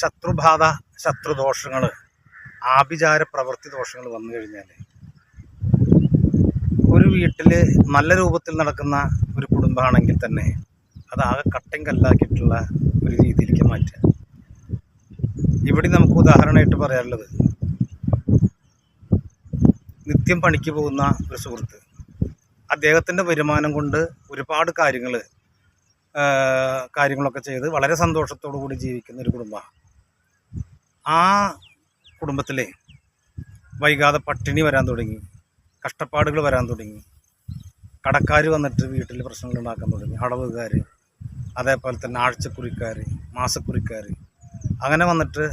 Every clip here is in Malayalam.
ശത്രുബാധ ശത്രുദോഷങ്ങൾ ആഭിചാര പ്രവൃത്തി ദോഷങ്ങൾ വന്നു കഴിഞ്ഞാൽ ഒരു വീട്ടിൽ നല്ല രൂപത്തിൽ നടക്കുന്ന ഒരു കുടുംബമാണെങ്കിൽ തന്നെ അതാകെ കട്ടയും കല്ലാക്കിയിട്ടുള്ള ഒരു രീതിയിലേക്ക് മാറ്റുക. ഇവിടെ നമുക്ക് ഉദാഹരണമായിട്ട് പറയാനുള്ളത് നിത്യം പണിക്ക് പോകുന്ന ഒരു സുഹൃത്ത്. അദ്ദേഹത്തിന്റെ വരുമാനം കൊണ്ട് ഒരുപാട് കാര്യങ്ങൾ കാര്യങ്ങളൊക്കെ ചെയ്ത് വളരെ സന്തോഷത്തോടു കൂടി ജീവിക്കുന്ന ഒരു കുടുംബമാണ്. ആ കുടുംബത്തിലെ വൈകാതെ പട്ടിണി വരാൻ തുടങ്ങി കഷ്ടപ്പാടുകൾ വരാൻ തുടങ്ങി കടക്കാർ വന്നിട്ട് വീട്ടിൽ പ്രശ്നങ്ങൾ ഉണ്ടാക്കാൻ തുടങ്ങി അടവുകാർ അതേപോലെ തന്നെ ആഴ്ചക്കുറിക്കാർ മാസക്കുറിക്കാർ അങ്ങനെ വന്നിട്ട്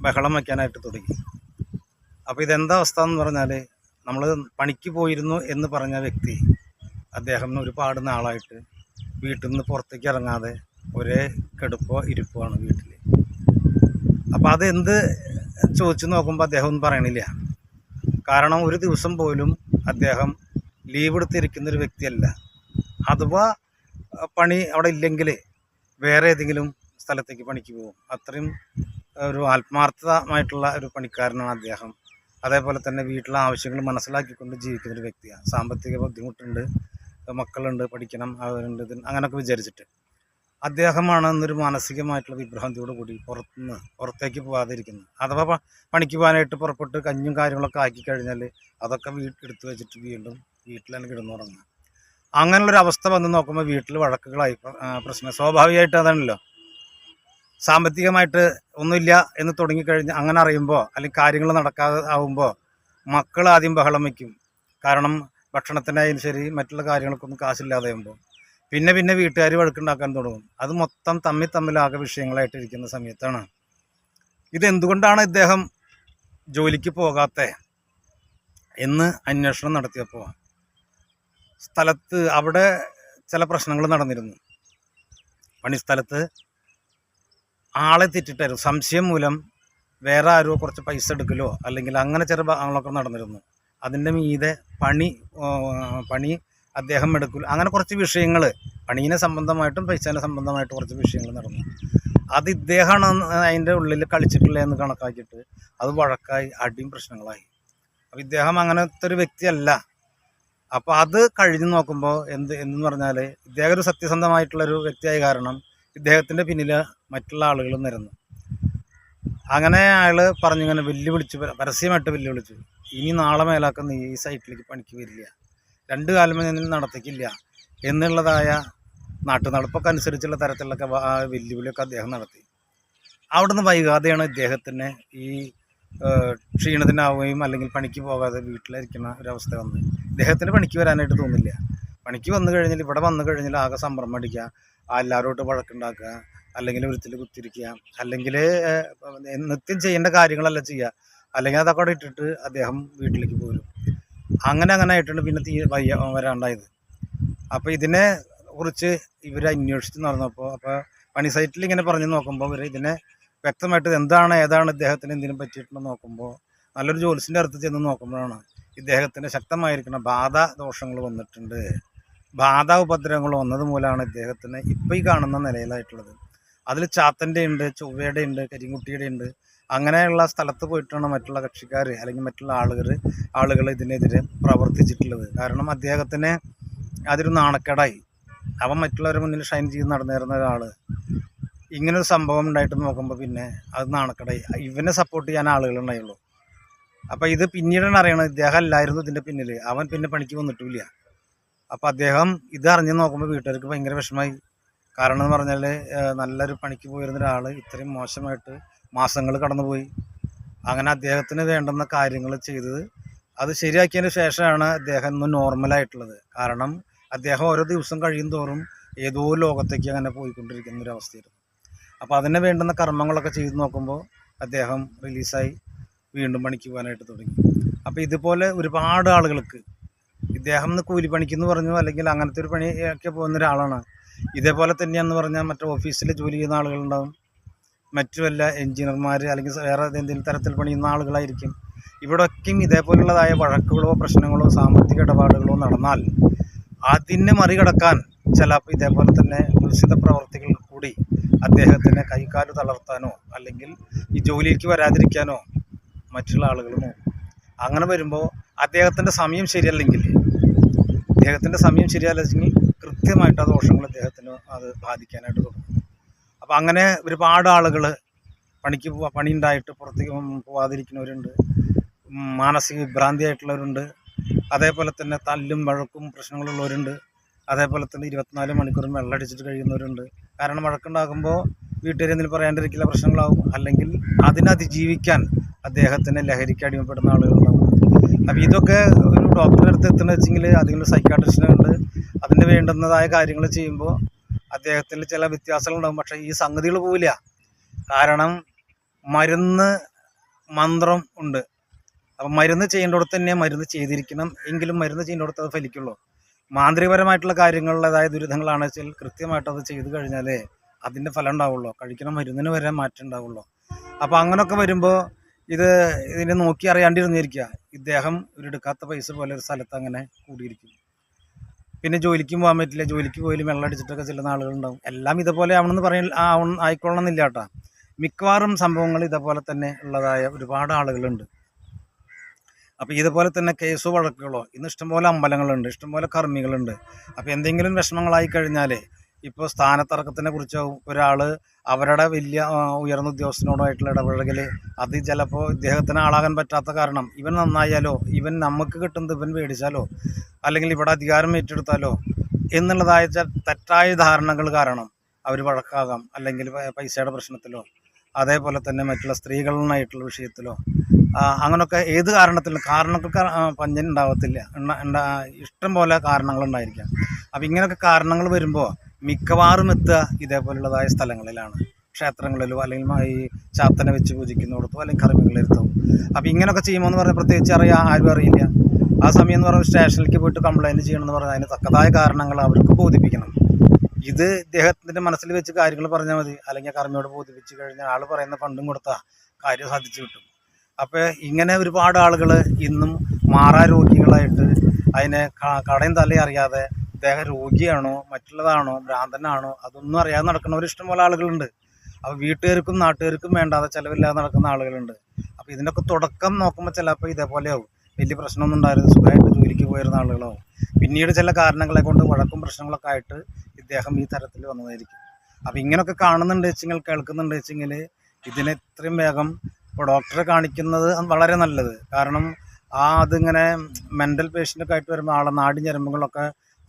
ബഹളം വയ്ക്കാനായിട്ട് തുടങ്ങി. അപ്പോൾ ഇതെന്താ അവസ്ഥ എന്ന് പറഞ്ഞാൽ നമ്മൾ പണിക്ക് പോയിരുന്നു എന്ന് പറഞ്ഞ വ്യക്തി അദ്ദേഹം ഒരുപാട് നാളായിട്ട് വീട്ടിൽ നിന്ന് പുറത്തേക്ക് ഇറങ്ങാതെ ഒരേ കെടുപ്പോ ഇരിപ്പുമാണ് വീട്ടിൽ അപ്പോൾ അതെന്ത് ചോദിച്ചു നോക്കുമ്പോൾ അദ്ദേഹം ഒന്നും പറയണില്ല. കാരണം ഒരു ദിവസം പോലും അദ്ദേഹം ലീവ് എടുത്തിരിക്കുന്ന ഒരു വ്യക്തിയല്ല. അഥവാ പണി അവിടെ ഇല്ലെങ്കിൽ വേറെ ഏതെങ്കിലും സ്ഥലത്തേക്ക് പണിക്ക് പോകും. അത്രയും ഒരു ആത്മാർത്ഥമായിട്ടുള്ള ഒരു പണിക്കാരനാണ് അദ്ദേഹം. അതേപോലെ തന്നെ വീട്ടിലെ ആവശ്യങ്ങൾ മനസ്സിലാക്കിക്കൊണ്ട് ജീവിക്കുന്ന ഒരു വ്യക്തിയാണ്. സാമ്പത്തിക ബുദ്ധിമുട്ടുണ്ട് മക്കളുണ്ട് പഠിക്കണം അവരുണ്ട് അങ്ങനെയൊക്കെ വിചാരിച്ചിട്ട്. അദ്ദേഹമാണ് എന്നൊരു മാനസികമായിട്ടുള്ള വിഭ്രാന്തിയോട് കൂടി പുറത്തുനിന്ന് പുറത്തേക്ക് പോകാതിരിക്കുന്നത്. അഥവാ പണിക്ക് പോകാനായിട്ട് പുറപ്പെട്ട് കഞ്ഞും കാര്യങ്ങളൊക്കെ ആക്കി കഴിഞ്ഞാൽ അതൊക്കെ വീട്ടിലെടുത്ത് വെച്ചിട്ട് വീണ്ടും വീട്ടിൽ തന്നെ കിടന്നുറങ്ങുക. അങ്ങനെയുള്ളൊരു അവസ്ഥ വന്ന് നോക്കുമ്പോൾ വീട്ടിൽ വഴക്കുകളായി പ്രശ്നം. സ്വാഭാവികമായിട്ട് അതാണല്ലോ. സാമ്പത്തികമായിട്ട് ഒന്നുമില്ല എന്ന് തുടങ്ങിക്കഴിഞ്ഞ് അങ്ങനെ അറിയുമ്പോൾ അല്ലെങ്കിൽ കാര്യങ്ങൾ നടക്കാതെ ആവുമ്പോൾ മക്കൾ ആദ്യം ബഹളം വയ്ക്കും. കാരണം ഭക്ഷണത്തിനായാലും ശരി മറ്റുള്ള കാര്യങ്ങൾക്കൊന്നും കാശില്ലാതെ ആകുമ്പോൾ പിന്നെ പിന്നെ വീട്ടുകാർ വഴക്കുണ്ടാക്കാൻ തുടങ്ങും. അത് മൊത്തം തമ്മിൽ തമ്മിലാകെ വിഷയങ്ങളായിട്ടിരിക്കുന്ന സമയത്താണ്. ഇതെന്തുകൊണ്ടാണ് ഇദ്ദേഹം ജോലിക്ക് പോകാത്ത എന്ന് അന്വേഷണം നടത്തിയപ്പോൾ സ്ഥലത്ത് അവിടെ ചില പ്രശ്നങ്ങൾ നടന്നിരുന്നു. പണിസ്ഥലത്ത് ആളെ തെറ്റിട്ടായിരുന്നു. സംശയം മൂലം വേറെ ആരോ കുറച്ച് പൈസ എടുക്കലോ അല്ലെങ്കിൽ അങ്ങനെ ചില ഭാഗങ്ങളൊക്കെ നടന്നിരുന്നു. അതിന്റെ മീതെ പണി പണി അദ്ദേഹം എടുക്കില്ല അങ്ങനെ കുറച്ച് വിഷയങ്ങൾ പണീനെ സംബന്ധമായിട്ടും പൈസേനെ സംബന്ധമായിട്ടും കുറച്ച് വിഷയങ്ങൾ നടന്നു. അത് ഇദ്ദേഹമാണ് അതിന്റെ ഉള്ളിൽ കളിച്ചിട്ടില്ല എന്ന് കണക്കാക്കിയിട്ട് അത് വഴക്കായി അടിയും പ്രശ്നങ്ങളായി. അപ്പോൾ ഇദ്ദേഹം അങ്ങനത്തെ ഒരു വ്യക്തിയല്ല. അപ്പോൾ അത് കഴിഞ്ഞ് നോക്കുമ്പോൾ എന്ത് എന്ന് പറഞ്ഞാൽ ഇദ്ദേഹം ഒരു സത്യസന്ധമായിട്ടുള്ളൊരു വ്യക്തിയായ കാരണം ഇദ്ദേഹത്തിന്റെ പിന്നിൽ മറ്റുള്ള ആളുകൾ നിരന്നു. അങ്ങനെ അയാൾ പറഞ്ഞിങ്ങനെ വെല്ലുവിളിച്ചു പര- പരസ്യമായിട്ട് വെല്ലുവിളിച്ചു ഇനി നാളെ മേലാക്കം നീ ഈ സൈറ്റിലേക്ക് പണിക്ക് വരില്ല. രണ്ട് കാലം ഞാൻ നടത്തിക്കില്ല എന്നുള്ളതായ നാട്ടു നടപ്പൊക്കെ അനുസരിച്ചുള്ള തരത്തിലൊക്കെ വെല്ലുവിളിയൊക്കെ അദ്ദേഹം നടത്തി. അവിടുന്ന് വൈകാതെയാണ് ഇദ്ദേഹത്തിന് ഈ ക്ഷീണത്തിനാവുകയും അല്ലെങ്കിൽ പണിക്ക് പോകാതെ വീട്ടിലിരിക്കുന്ന ഒരവസ്ഥ വന്നത്. ഇദ്ദേഹത്തിന് പണിക്ക് വരാനായിട്ട് തോന്നില്ല. പണിക്ക് വന്നു കഴിഞ്ഞാൽ ഇവിടെ വന്നു കഴിഞ്ഞാൽ ആകെ സംഭ്രമം അടിക്കുക എല്ലാവരോട്ട് വഴക്കുണ്ടാക്കുക അല്ലെങ്കിൽ വൃത്തിൽ കുത്തിരിക്കുക അല്ലെങ്കിൽ നിത്യം ചെയ്യേണ്ട കാര്യങ്ങളല്ല ചെയ്യുക അല്ലെങ്കിൽ അതൊക്കെ ഇട്ടിട്ട് അദ്ദേഹം വീട്ടിലേക്ക് പോരും. അങ്ങനെ അങ്ങനെ ആയിട്ടാണ് പിന്നെ തീ വയ്യ വരാണ്ടായത്. അപ്പോൾ ഇതിനെ കുറിച്ച് ഇവർ അന്വേഷിച്ച് നടന്നപ്പോൾ അപ്പോൾ പണി സൈറ്റിൽ ഇങ്ങനെ പറഞ്ഞു നോക്കുമ്പോൾ ഇവർ ഇതിനെ വ്യക്തമായിട്ട് എന്താണ് ഏതാണ് ഇദ്ദേഹത്തിന് എന്തിനും പറ്റിയിട്ടുണ്ടെന്ന് നോക്കുമ്പോൾ നല്ലൊരു ജോലിസിന്റെ അടുത്ത് ചെന്ന് നോക്കുമ്പോഴാണ് ഇദ്ദേഹത്തിന് ശക്തമായിരിക്കുന്ന ബാധ ദോഷങ്ങൾ വന്നിട്ടുണ്ട്. ബാധ ഉപദ്രവങ്ങൾ വന്നത് മൂലമാണ് ഇദ്ദേഹത്തിന് ഇപ്പോൾ ഈ കാണുന്ന നിലയിലായിട്ടുള്ളത്. അതിൽ ചാത്തന്റെ ഉണ്ട് ചൊവ്വയുടെ ഉണ്ട് കരിങ്കുട്ടിയുടെ ഉണ്ട് അങ്ങനെയുള്ള സ്ഥലത്ത് പോയിട്ടാണ് മറ്റുള്ള കക്ഷിക്കാർ അല്ലെങ്കിൽ മറ്റുള്ള ആളുകൾ ആളുകൾ ഇതിനെതിരെ പ്രവർത്തിച്ചിട്ടുള്ളത്. കാരണം അദ്ദേഹത്തിന് അതൊരു നാണക്കേടായി. അവൻ മറ്റുള്ളവരുടെ മുന്നിൽ ഷൈൻ ചെയ്ത് നടന്നിരുന്ന ഒരാൾ ഇങ്ങനൊരു സംഭവം ഉണ്ടായിട്ട് നോക്കുമ്പോൾ പിന്നെ അത് നാണക്കേടായി. ഇവനെ സപ്പോർട്ട് ചെയ്യാൻ ആളുകളുണ്ടായുള്ളൂ അപ്പോൾ ഇത് പിന്നീടാണ് അറിയണത് ഇദ്ദേഹം അല്ലായിരുന്നു ഇതിന്റെ പിന്നിൽ അവൻ പിന്നെ പണിക്ക് വന്നിട്ടില്ല അപ്പോൾ അദ്ദേഹം ഇത് അറിഞ്ഞ് നോക്കുമ്പോൾ വീട്ടുകാർക്ക് ഭയങ്കര വിഷമമായി. കാരണം എന്ന് പറഞ്ഞാൽ നല്ലൊരു പണിക്ക് പോയിരുന്ന ഒരാൾ ഇത്രയും മോശമായിട്ട് മാസങ്ങൾ കടന്നുപോയി. അങ്ങനെ അദ്ദേഹത്തിന് വേണ്ടുന്ന കാര്യങ്ങൾ ചെയ്തത് അത് ശരിയാക്കിയതിന് ശേഷമാണ് അദ്ദേഹം ഇന്ന് നോർമലായിട്ടുള്ളത് കാരണം അദ്ദേഹം ഓരോ ദിവസം കഴിയും തോറും ഏതോ ലോകത്തേക്ക് അങ്ങനെ പോയിക്കൊണ്ടിരിക്കുന്ന ഒരു അവസ്ഥയായിരുന്നു. അപ്പോൾ അതിന് വേണ്ടുന്ന കർമ്മങ്ങളൊക്കെ ചെയ്ത് നോക്കുമ്പോൾ അദ്ദേഹം റിലീസായി വീണ്ടും പണിക്ക് പോകാനായിട്ട് തുടങ്ങി. അപ്പോൾ ഇതുപോലെ ഒരുപാട് ആളുകൾക്ക് ഇദ്ദേഹം ഇന്ന് കൂലിപ്പണിക്കെന്ന് പറഞ്ഞു അല്ലെങ്കിൽ അങ്ങനത്തെ ഒരു പണിയൊക്കെ പോകുന്ന ഒരാളാണ്. ഇതേപോലെ തന്നെയാണെന്ന് പറഞ്ഞാൽ മറ്റേ ഓഫീസിൽ ജോലി ചെയ്യുന്ന ആളുകളുണ്ടാവും. മറ്റു വല്ല അല്ലെങ്കിൽ വേറെ എന്തെങ്കിലും തരത്തിൽ പണിയുന്ന ആളുകളായിരിക്കും. ഇവിടൊക്കെയും ഇതേപോലുള്ളതായ വഴക്കുകളോ പ്രശ്നങ്ങളോ സാമ്പത്തിക ഇടപാടുകളോ നടന്നാൽ അതിനെ മറികടക്കാൻ ചില ഇതേപോലെ തന്നെ കുൽസിത പ്രവർത്തികൾ കൂടി അദ്ദേഹത്തിന് കൈകാൽ തളർത്താനോ അല്ലെങ്കിൽ ഈ ജോലിക്ക് വരാതിരിക്കാനോ മറ്റുള്ള ആളുകൾ നോക്കും. അങ്ങനെ വരുമ്പോൾ അദ്ദേഹത്തിന്റെ സമയം ശരിയല്ലെങ്കിൽ അദ്ദേഹത്തിന്റെ സമയം ശരിയല്ലെങ്കിൽ കൃത്യമായിട്ട് ആ ദോഷങ്ങൾ അദ്ദേഹത്തിന് അത് ബാധിക്കാനായിട്ട് തുടങ്ങും. അപ്പോൾ അങ്ങനെ ഒരുപാട് ആളുകൾ പണിക്ക് പോവാ പണി ഉണ്ടായിട്ട് പുറത്തേക്ക് പോവാതിരിക്കുന്നവരുണ്ട്. മാനസിക വിഭ്രാന്തി ആയിട്ടുള്ളവരുണ്ട് അതേപോലെ തന്നെ തല്ലും വഴക്കും പ്രശ്നങ്ങളുള്ളവരുണ്ട്. അതേപോലെ തന്നെ ഇരുപത്തിനാല് മണിക്കൂറും വെള്ളമടിച്ചിട്ട് കഴിയുന്നവരുണ്ട്. കാരണം വഴക്കുണ്ടാകുമ്പോൾ വീട്ടുകാർ എന്തെങ്കിലും പറയാണ്ടിരിക്കില്ല പ്രശ്നങ്ങളാവും. അല്ലെങ്കിൽ അതിനതിജീവിക്കാൻ അദ്ദേഹത്തിന് ലഹരിക്ക് അടിമപ്പെടുന്ന ആളുകളുണ്ടാവും. അപ്പോൾ ഇതൊക്കെ ഒരു ഡോക്ടറെ അടുത്ത് എത്തുന്ന വെച്ചെങ്കിൽ അതിന് സൈക്കാട്രിസ്റ്റിനുണ്ട് അതിന് വേണ്ടുന്നതായ കാര്യങ്ങൾ ചെയ്യുമ്പോൾ അദ്ദേഹത്തിൽ ചില വ്യത്യാസങ്ങളുണ്ടാകും. പക്ഷേ ഈ സംഗതികൾ പോവില്ല. കാരണം മരുന്ന് മന്ത്രം ഉണ്ട്. അപ്പം മരുന്ന് ചെയ്യേണ്ടിടത്ത് തന്നെ മരുന്ന് ചെയ്തിരിക്കണം. എങ്കിലും മരുന്ന് ചെയ്യേണ്ടിടത്ത് അത് ഫലിക്കുള്ളൂ. മാന്ത്രികപരമായിട്ടുള്ള കാര്യങ്ങളിലേതായ ദുരിതങ്ങളാണ് വെച്ചാൽ കൃത്യമായിട്ട് അത് ചെയ്തു കഴിഞ്ഞാലേ അതിന്റെ ഫലം ഉണ്ടാവുള്ളൂ. കഴിക്കുന്ന മരുന്നിന് വരെ മാറ്റം ഉണ്ടാവുള്ളൂ. അപ്പോൾ അങ്ങനെയൊക്കെ വരുമ്പോൾ ഇത് ഇതിനെ നോക്കി അറിയാണ്ടിരുന്നിരിക്കുക. ഇദ്ദേഹം ഒരു എടുക്കാത്ത പൈസ പോലെ ഒരു സ്ഥലത്ത് അങ്ങനെ കൂടിയിരിക്കും പിന്നെ ജോലിക്കും പോകാൻ പറ്റില്ല. ജോലിക്ക് പോയാലും വെള്ളം അടിച്ചിട്ടൊക്കെ ചെല്ലുന്ന ആളുകളുണ്ടാവും എല്ലാം ഇതുപോലെ ആവണമെന്ന് പറയാൻ ആവണം ആയിക്കൊള്ളണമെന്നില്ല കേട്ടോ. മിക്കവാറും സംഭവങ്ങൾ ഇതേപോലെ തന്നെ ഉള്ളതായ ഒരുപാട് ആളുകളുണ്ട്. അപ്പോൾ ഇതുപോലെ തന്നെ കേസോ വഴക്കുകളോ ഇന്ന് ഇഷ്ടംപോലെ അമ്പലങ്ങളുണ്ട് ഇഷ്ടംപോലെ കർമ്മികളുണ്ട്. അപ്പോൾ എന്തെങ്കിലും വിഷമങ്ങളായി കഴിഞ്ഞാൽ ഇപ്പോൾ സ്ഥാനത്തർക്കത്തിനെ കുറിച്ച് ഒരാൾ അവരുടെ വലിയ ഉയർന്ന ഉദ്യോഗസ്ഥനോടായിട്ടുള്ള ഇടപഴകൽ അത് ചിലപ്പോൾ ഇദ്ദേഹത്തിന് ആളാകാൻ പറ്റാത്ത കാരണം. ഇവൻ നന്നായാലോ ഇവൻ നമുക്ക് കിട്ടുന്നത് ഇവൻ മേടിച്ചാലോ അല്ലെങ്കിൽ ഇവിടെ അധികാരം ഏറ്റെടുത്താലോ എന്നുള്ളതായ തെറ്റായ ധാരണകൾ കാരണം അവർ വഴക്കാകാം അല്ലെങ്കിൽ പൈസയുടെ പ്രശ്നത്തിലോ അതേപോലെ തന്നെ മറ്റുള്ള സ്ത്രീകളുമായിട്ടുള്ള വിഷയത്തിലോ അങ്ങനെയൊക്കെ ഏത് കാരണത്തിലും കാരണങ്ങൾക്ക് പഞ്ഞൻ ഉണ്ടാവത്തില്ല ഇഷ്ടം പോലെ കാരണങ്ങളുണ്ടായിരിക്കാം. അപ്പം ഇങ്ങനെയൊക്കെ കാരണങ്ങൾ വരുമ്പോൾ മിക്കവാറും എത്തുക ഇതേപോലുള്ളതായ സ്ഥലങ്ങളിലാണ്. ക്ഷേത്രങ്ങളിലോ അല്ലെങ്കിൽ ഈ ചാത്തനെ വെച്ച് പൂജിക്കുന്നിടത്തോ അല്ലെങ്കിൽ കർമ്മികളിരുത്തോ അപ്പം ഇങ്ങനെയൊക്കെ ചെയ്യുമോ എന്ന് പറഞ്ഞാൽ പ്രത്യേകിച്ച് അറിയാൻ ആരും അറിയില്ല. ആ സമയം എന്ന് പറയുമ്പോൾ സ്റ്റേഷനിലേക്ക് പോയിട്ട് കംപ്ലൈന്റ് ചെയ്യണമെന്ന് പറഞ്ഞാൽ അതിന് തക്കതായ കാരണങ്ങൾ അവർക്ക് ബോധിപ്പിക്കണം. ഇത് ഇദ്ദേഹത്തിന്റെ മനസ്സിൽ വെച്ച് കാര്യങ്ങൾ പറഞ്ഞാൽ മതി. അല്ലെങ്കിൽ കർമ്മയോട് ബോധിപ്പിച്ച് കഴിഞ്ഞാൽ ആൾ പറയുന്ന ഫണ്ടും കൊടുത്താൽ കാര്യം സാധിച്ചു കിട്ടും. അപ്പോൾ ഇങ്ങനെ ഒരുപാട് ആളുകൾ ഇന്നും മാറാരോഗികളായിട്ട് അതിനെ കടയും തലയും അറിയാതെ ഇദ്ദേഹം രോഗിയാണോ മറ്റുള്ളതാണോ ഭ്രാന്തനാണോ അതൊന്നും അറിയാതെ നടക്കുന്നവർ ഇഷ്ടംപോലെ ആളുകളുണ്ട്. അപ്പോൾ വീട്ടുകാർക്കും നാട്ടുകാർക്കും വേണ്ടാതെ ചിലവില്ലാതെ നടക്കുന്ന ആളുകളുണ്ട്. അപ്പോൾ ഇതിന്റെയൊക്കെ തുടക്കം നോക്കുമ്പോൾ ചിലപ്പോൾ ഇതേപോലെയാവും. വലിയ പ്രശ്നമൊന്നും ഉണ്ടായിരുന്നു സുഖമായിട്ട് ജോലിക്ക് പോയിരുന്ന ആളുകളാവും. പിന്നീട് ചില കാരണങ്ങളെ കൊണ്ട് വഴക്കും പ്രശ്നങ്ങളൊക്കെ ആയിട്ട് ഇദ്ദേഹം ഈ തരത്തിൽ വന്നതായിരിക്കും. അപ്പോൾ ഇങ്ങനെയൊക്കെ കാണുന്നുണ്ട് വെച്ചെങ്കിൽ കേൾക്കുന്നുണ്ട് വെച്ചെങ്കിൽ ഇതിനെ ഇത്രയും വേഗം ഇപ്പോൾ ഡോക്ടറെ കാണിക്കുന്നത് വളരെ നല്ലത്. കാരണം ആ അതിങ്ങനെ മെന്റൽ പേഷ്യന്റൊക്കെ ആയിട്ട് വരുമ്പോൾ ആളെ നാടി ഞരമ്പുകളൊക്കെ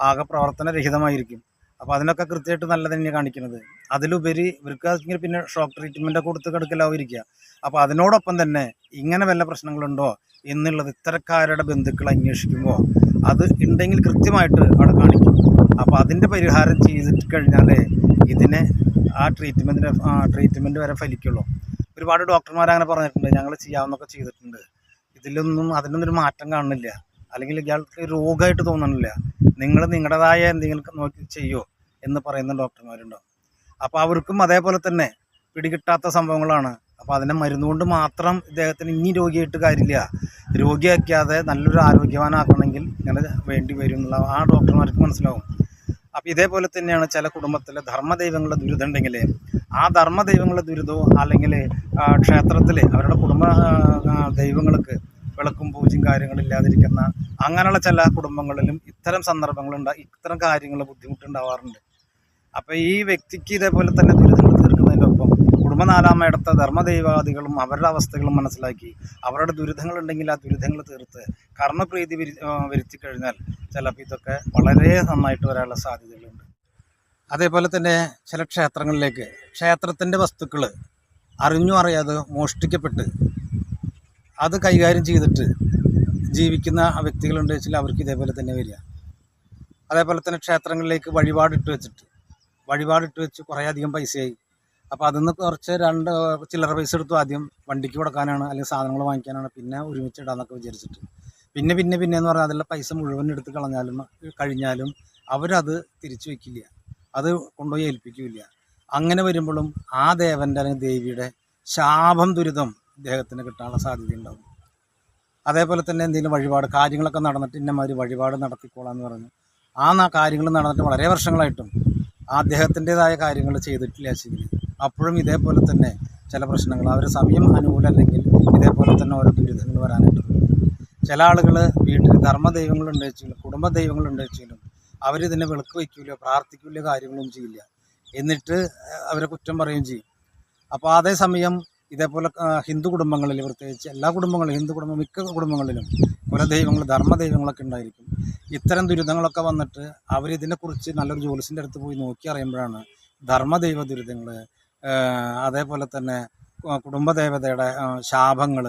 ആകെ പ്രവർത്തനരഹിതമായിരിക്കും. അപ്പോൾ അതിനൊക്കെ കൃത്യമായിട്ട് നല്ലത് തന്നെയാണ് കാണിക്കുന്നത്. അതിലുപരി ഇവർക്ക് പിന്നെ ഷോക്ക് ട്രീറ്റ്മെന്റ് കൊടുത്ത് കിടക്കലാവുമായിരിക്കുക അപ്പോൾ അതിനോടൊപ്പം തന്നെ ഇങ്ങനെ വല്ല പ്രശ്നങ്ങളുണ്ടോ എന്നുള്ളത് ഇത്തരക്കാരുടെ ബന്ധുക്കൾ അന്വേഷിക്കുമ്പോൾ അത് ഉണ്ടെങ്കിൽ കൃത്യമായിട്ട് അവിടെ കാണിക്കും. അപ്പോൾ അതിന്റെ പരിഹാരം ചെയ്തിട്ട് കഴിഞ്ഞാൽ ഇതിനെ ആ ട്രീറ്റ്മെന്റിന് ട്രീറ്റ്മെന്റ് വരെ ഫലിക്കുള്ളൂ. ഒരുപാട് ഡോക്ടർമാർ അങ്ങനെ പറഞ്ഞിട്ടുണ്ട്. ഞങ്ങൾ ചെയ്യാവുന്നൊക്കെ ചെയ്തിട്ടുണ്ട്. ഇതിലൊന്നും അതിനൊന്നും ഒരു മാറ്റം കാണുന്നില്ല. അല്ലെങ്കിൽ ഇയാൾക്ക് രോഗമായിട്ട് തോന്നണില്ല. നിങ്ങൾ നിങ്ങളുടേതായ എന്തെങ്കിലും നോക്കി ചെയ്യോ എന്ന് പറയുന്ന ഡോക്ടർമാരുണ്ടോ? അപ്പോൾ അവർക്കും അതേപോലെ തന്നെ പിടികിട്ടാത്ത സംഭവങ്ങളാണ്. അപ്പോൾ അതിനെ മരുന്നുകൊണ്ട് മാത്രം ഇദ്ദേഹത്തിന് ഇനി രോഗിയായിട്ട് കാര്യമില്ല. രോഗിയാക്കാതെ നല്ലൊരു ആരോഗ്യവാനാക്കണമെങ്കിൽ ഇങ്ങനെ വേണ്ടി വരും എന്നുള്ള ആ ഡോക്ടർമാർക്ക് മനസ്സിലാവും. അപ്പോൾ ഇതേപോലെ തന്നെയാണ് ചില കുടുംബത്തിലെ ധർമ്മദൈവങ്ങളുടെ ദുരിതം ഉണ്ടെങ്കിൽ ആ ധർമ്മദൈവങ്ങളുടെ ദുരിതവും അല്ലെങ്കിൽ ക്ഷേത്രത്തിൽ അവരുടെ കുടുംബ ദൈവങ്ങൾക്ക് വിളക്കും പൂജയും കാര്യങ്ങളില്ലാതിരിക്കുന്ന അങ്ങനെയുള്ള ചില കുടുംബങ്ങളിലും ഇത്തരം സന്ദർഭങ്ങളുണ്ട് ഇത്തരം കാര്യങ്ങൾ ബുദ്ധിമുട്ടുണ്ടാവാറുണ്ട്. അപ്പോൾ ഈ വ്യക്തിക്ക് ഇതേപോലെ തന്നെ ദുരിതങ്ങൾ തീർക്കുന്നതിന്റെ ഒപ്പം കുടുംബനാലാമയിടത്തെ ധർമ്മദൈവാദികളും അവരുടെ അവസ്ഥകളും മനസ്സിലാക്കി അവരുടെ ദുരിതങ്ങളുണ്ടെങ്കിൽ ആ ദുരിതങ്ങൾ തീർത്ത് കർമ്മപ്രീതി വിരി വരുത്തി കഴിഞ്ഞാൽ ചിലപ്പോൾ ഇതൊക്കെ വളരെ നന്നായിട്ട് വരാനുള്ള സാധ്യതകളുണ്ട്. അതേപോലെ തന്നെ ചില ക്ഷേത്രങ്ങളിലേക്ക് ക്ഷേത്രത്തിന്റെ വസ്തുക്കൾ അറിഞ്ഞു അറിയാതെ മോഷ്ടിക്കപ്പെട്ട് അത് കൈകാര്യം ചെയ്തിട്ട് ജീവിക്കുന്ന വ്യക്തികളുണ്ട് വെച്ചാൽ അവർക്ക് ഇതേപോലെ തന്നെ വരിക. അതേപോലെ തന്നെ ക്ഷേത്രങ്ങളിലേക്ക് വഴിപാടിട്ട് വെച്ചിട്ട് വഴിപാടിട്ട് വെച്ച് കുറേ അധികം പൈസയായി. അപ്പോൾ അതിൽ നിന്ന് കുറച്ച് രണ്ട് ചില്ലറ പൈസ എടുത്തു ആദ്യം വണ്ടിക്ക് കൊടുക്കാനാണ് അല്ലെങ്കിൽ സാധനങ്ങൾ വാങ്ങിക്കാനാണ് പിന്നെ ഒരുമിച്ച് ഇടാന്നൊക്കെ വിചാരിച്ചിട്ട്. പിന്നെ പിന്നെ പിന്നെ എന്ന് പറഞ്ഞാൽ അതിലുള്ള പൈസ മുഴുവൻ എടുത്ത് കളഞ്ഞാലും കഴിഞ്ഞാലും അവരത് തിരിച്ചു വയ്ക്കില്ല. അത് കൊണ്ടുപോയി ഏൽപ്പിക്കില്ല. അങ്ങനെ വരുമ്പോഴും ആ ദേവന്റെ അല്ലെങ്കിൽ ദേവിയുടെ ശാപം ദുരിതം ഇദ്ദേഹത്തിന് കിട്ടാനുള്ള സാധ്യതയുണ്ടാവും. അതേപോലെ തന്നെ എന്തെങ്കിലും വഴിപാട് കാര്യങ്ങളൊക്കെ നടന്നിട്ട് ഇന്നമാതിരി വഴിപാട് നടത്തിക്കോളാം എന്ന് പറഞ്ഞു ആ കാര്യങ്ങൾ നടന്നിട്ട് വളരെ വർഷങ്ങളായിട്ടും ആ അദ്ദേഹത്തിന്റെതായ കാര്യങ്ങൾ ചെയ്തിട്ടില്ല ശരി അപ്പോഴും ഇതേപോലെ തന്നെ ചില പ്രശ്നങ്ങൾ അവർ സമയം അനുകൂലം അല്ലെങ്കിൽ ഇതേപോലെ തന്നെ ഓരോ ദുരിതങ്ങൾ വരാനായിട്ട് ചില ആളുകൾ വീട്ടിൽ ധർമ്മദൈവങ്ങൾ വെച്ചാലും കുടുംബ ദൈവങ്ങളുണ്ട് അവർ അവരിതിനെ വിളക്ക് വയ്ക്കില്ല പ്രാർത്ഥിക്കില്ല കാര്യങ്ങളൊന്നും ചെയ്യില്ല. എന്നിട്ട് അവരെ കുറ്റം പറയുകയും ചെയ്യും. അപ്പോൾ അതേസമയം ഇതേപോലെ ഹിന്ദു കുടുംബങ്ങളിൽ പ്രത്യേകിച്ച് എല്ലാ കുടുംബങ്ങളിലും ഹിന്ദു കുടുംബം മിക്ക കുടുംബങ്ങളിലും കുലദൈവങ്ങൾ ധർമ്മദൈവങ്ങളൊക്കെ ഉണ്ടായിരിക്കും. ഇത്തരം ദുരിതങ്ങളൊക്കെ വന്നിട്ട് അവരിതിനെക്കുറിച്ച് നല്ലൊരു ജോലിസിന്റെ അടുത്ത് പോയി നോക്കി അറിയുമ്പോഴാണ് ധർമ്മദൈവ ദുരിതങ്ങൾ അതേപോലെ തന്നെ കുടുംബദേവതയുടെ ശാപങ്ങൾ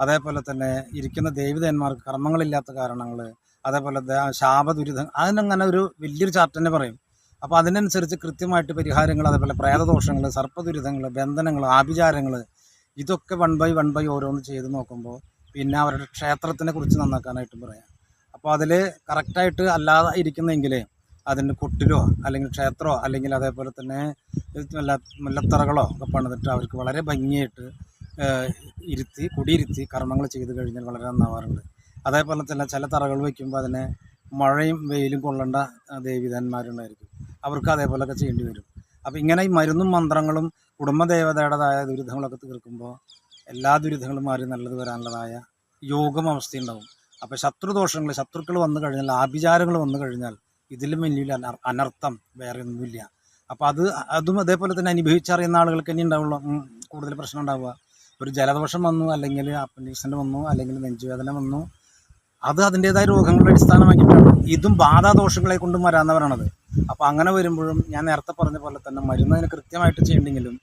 അതേപോലെ തന്നെ ഇരിക്കുന്ന ദൈവതന്മാർക്ക് കർമ്മങ്ങളില്ലാത്ത കാരണങ്ങൾ അതേപോലെ ശാപദുരിതം അതിനങ്ങനെ ഒരു വലിയൊരു ചാർട്ട് തന്നെ പറയും. അപ്പോൾ അതിനനുസരിച്ച് കൃത്യമായിട്ട് പരിഹാരങ്ങൾ അതേപോലെ പ്രേതദോഷങ്ങൾ സർപ്പദുരിതങ്ങൾ ബന്ധനങ്ങൾ ആഭിചാരങ്ങൾ ഇതൊക്കെ വൺ ബൈ വൺ ബൈ ഓരോന്ന് ചെയ്ത് നോക്കുമ്പോൾ പിന്നെ അവരുടെ ക്ഷേത്രത്തിനെ കുറിച്ച് നന്നാക്കാനായിട്ടും പറയാം. അപ്പോൾ അതിൽ കറക്റ്റായിട്ട് അല്ലാതെ ഇരിക്കുന്നെങ്കിൽ അതിന്റെ കുട്ടിലോ അല്ലെങ്കിൽ ക്ഷേത്രമോ അല്ലെങ്കിൽ അതേപോലെ തന്നെ നല്ല മുല്ലത്തറകളോ ഒക്കെ പണിതിട്ട് അവർക്ക് വളരെ ഭംഗിയായിട്ട് ഇരുത്തി കുടിയിരുത്തി കർമ്മങ്ങൾ ചെയ്ത് കഴിഞ്ഞാൽ വളരെ നന്നാവാറുണ്ട്. അതേപോലെ തന്നെ ചില തറകൾ വയ്ക്കുമ്പോൾ അതിനെ മഴയും വെയിലും കൊള്ളേണ്ട ദേവിതന്മാരുണ്ടായിരിക്കും. അവർക്ക് അതേപോലെയൊക്കെ ചെയ്യേണ്ടി വരും. അപ്പോൾ ഇങ്ങനെ ഈ മരുന്നും മന്ത്രങ്ങളും കുടുംബദേവതയുടേതായ ദുരിതങ്ങളൊക്കെ തീർക്കുമ്പോൾ എല്ലാ ദുരിതങ്ങളും മാറി നല്ലത് വരാനുള്ളതായ യോഗം അവസ്ഥയുണ്ടാവും. അപ്പോൾ ശത്രുദോഷങ്ങൾ ശത്രുക്കൾ വന്നു കഴിഞ്ഞാൽ ആഭിചാരങ്ങൾ വന്നു കഴിഞ്ഞാൽ ഇതിലും വലിയ അനർത്ഥം വേറെ ഒന്നുമില്ല. അപ്പോൾ അത് അതും അതേപോലെ തന്നെ അനുഭവിച്ചറിയുന്ന ആളുകൾക്ക് തന്നെ ഉണ്ടാവുള്ളൂ. കൂടുതൽ പ്രശ്നം ഉണ്ടാവുക. ഒരു ജലദോഷം വന്നു അല്ലെങ്കിൽ അപ്പൻഡിക്സിന്റെ വന്നു അല്ലെങ്കിൽ നെഞ്ചുവേദന വന്നു അത് അതിന്റെതായ രോഗങ്ങളുടെ അടിസ്ഥാനമാക്കിയിട്ടാണ്. ഇതും ബാധാദോഷങ്ങളെ കൊണ്ടും വരാവുന്നവരാണത് അപ്പോൾ അങ്ങനെ വരുമ്പോഴും ഞാൻ നേരത്തെ പറഞ്ഞ പോലെ തന്നെ മരുന്നതിന് കൃത്യമായിട്ട് ചെയ്യണ്ടെങ്കിലും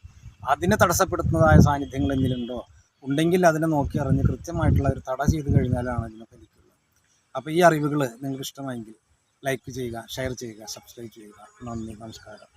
അതിനെ തടസ്സപ്പെടുത്തുന്നതായ സാന്നിധ്യങ്ങൾ എന്തെങ്കിലും ഉണ്ടോ ഉണ്ടെങ്കിൽ അതിനെ നോക്കി അറിഞ്ഞ് കൃത്യമായിട്ടുള്ള ഒരു തട ചെയ്ത് കഴിഞ്ഞാലാണ് ഇതിനെ ഫലിക്കുന്നത് അപ്പോൾ ഈ അറിവുകൾ നിങ്ങൾക്ക് ഇഷ്ടമായെങ്കിൽ ലൈക്ക് ചെയ്യുക ഷെയർ ചെയ്യുക സബ്സ്ക്രൈബ് ചെയ്യുക. നന്ദി നമസ്കാരം.